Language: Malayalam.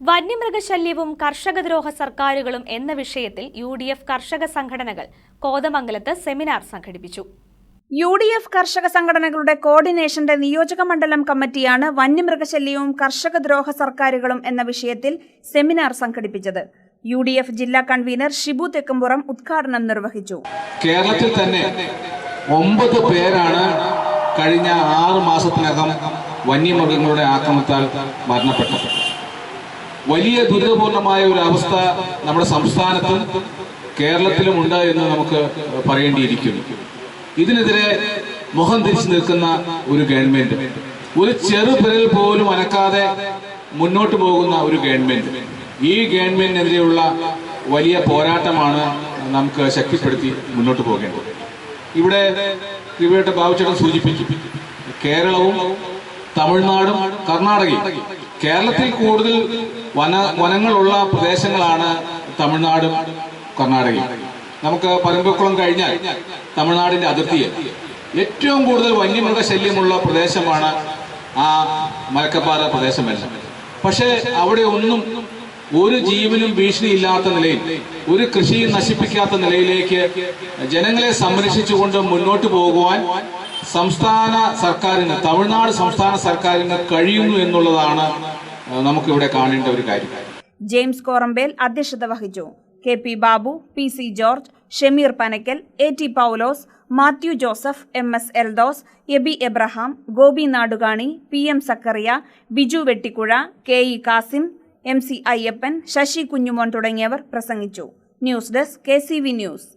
വന്യമൃഗശല്യവും കർഷകദ്രോഹ സർക്കാരുകളും എന്ന വിഷയത്തിൽ യു ഡി എഫ് കർഷക സംഘടനകൾ കോതമംഗലത്ത് സെമിനാർ സംഘടിപ്പിച്ചു. യു ഡി എഫ് കർഷക സംഘടനകളുടെ കോർഡിനേഷന്റെ നിയോജക മണ്ഡലം കമ്മിറ്റിയാണ് വന്യമൃഗശല്യവും കർഷകദ്രോഹ സർക്കാരുകളും എന്ന വിഷയത്തിൽ സെമിനാർ സംഘടിപ്പിച്ചത്. യു ഡി എഫ് ജില്ലാ കൺവീനർ ഷിബു തെക്കുംപുറം ഉദ്ഘാടനം നിർവഹിച്ചു. കേരളത്തിൽ തന്നെ ഒമ്പത് പേരാണ് കഴിഞ്ഞ ആറ് മാസത്തിനകം വന്യമൃഗങ്ങളുടെ ആക്രമണത്താൽ മരണപ്പെട്ടത്. വലിയ ദുരിതപൂർണമായ ഒരു അവസ്ഥ നമ്മുടെ സംസ്ഥാനത്തും കേരളത്തിലും ഉണ്ട് എന്ന് നമുക്ക് പറയേണ്ടിയിരിക്കുന്നു. ഇതിനെതിരെ മുഖം തിരിച്ചു നിൽക്കുന്ന ഒരു ഗവൺമെന്റ് ഒരു ചെറുപിരൽ പോലും അനക്കാതെ മുന്നോട്ട് പോകുന്ന ഒരു ഗവൺമെന്റ് ഈ ഗവൺമെന്റിനെതിരെയുള്ള വലിയ പോരാട്ടമാണ് നമുക്ക് ശക്തിപ്പെടുത്തി മുന്നോട്ട് പോകേണ്ടത്. ഇവിടെ കൃപയുടെ ബാബുച്ചേട്ടൻ സൂചിപ്പിച്ചു കേരളവും തമിഴ്നാടും കർണാടകയും കേരളത്തിൽ കൂടുതൽ വന വനങ്ങളുള്ള പ്രദേശങ്ങളാണ് തമിഴ്നാടും കർണാടകയും. നമുക്ക് പരമ്പക്കുളം കഴിഞ്ഞാൽ തമിഴ്നാടിന്റെ അതിർത്തിയിൽ ഏറ്റവും കൂടുതൽ വന്യമൃഗ ശല്യമുള്ള പ്രദേശമാണ് ആ മലക്കപ്പാറ പ്രദേശമെല്ലാം. പക്ഷേ അവിടെ ഒന്നും ഒരു ജീവനും ഭീഷണിയില്ലാത്ത നിലയിൽ ഒരു കൃഷിയും നശിപ്പിക്കാത്ത നിലയിലേക്ക് ജനങ്ങളെ സംരക്ഷിച്ചുകൊണ്ട് മുന്നോട്ട് പോകുവാൻ സംസ്ഥാന സർക്കാരിന് തമിഴ്നാട് സംസ്ഥാന സർക്കാരിന് കഴിയുന്നു എന്നുള്ളതാണ് നമുക്കിവിടെ കാണേണ്ട ഒരു കാര്യം. ജെയിംസ് കോറമ്പേൽ അധ്യക്ഷത വഹിച്ചു. K P Babu P C George Shemeer Panakkal A T Paulose Mathew Joseph M S Eldhose Abi Abraham Gopi Nadukani P M Zakariya Biju Vettikuzha K E Kasim M C Ayyappan Sasi Kunjumon തുടങ്ങിയവർ പ്രസംഗിച്ചു. News desk K C V news.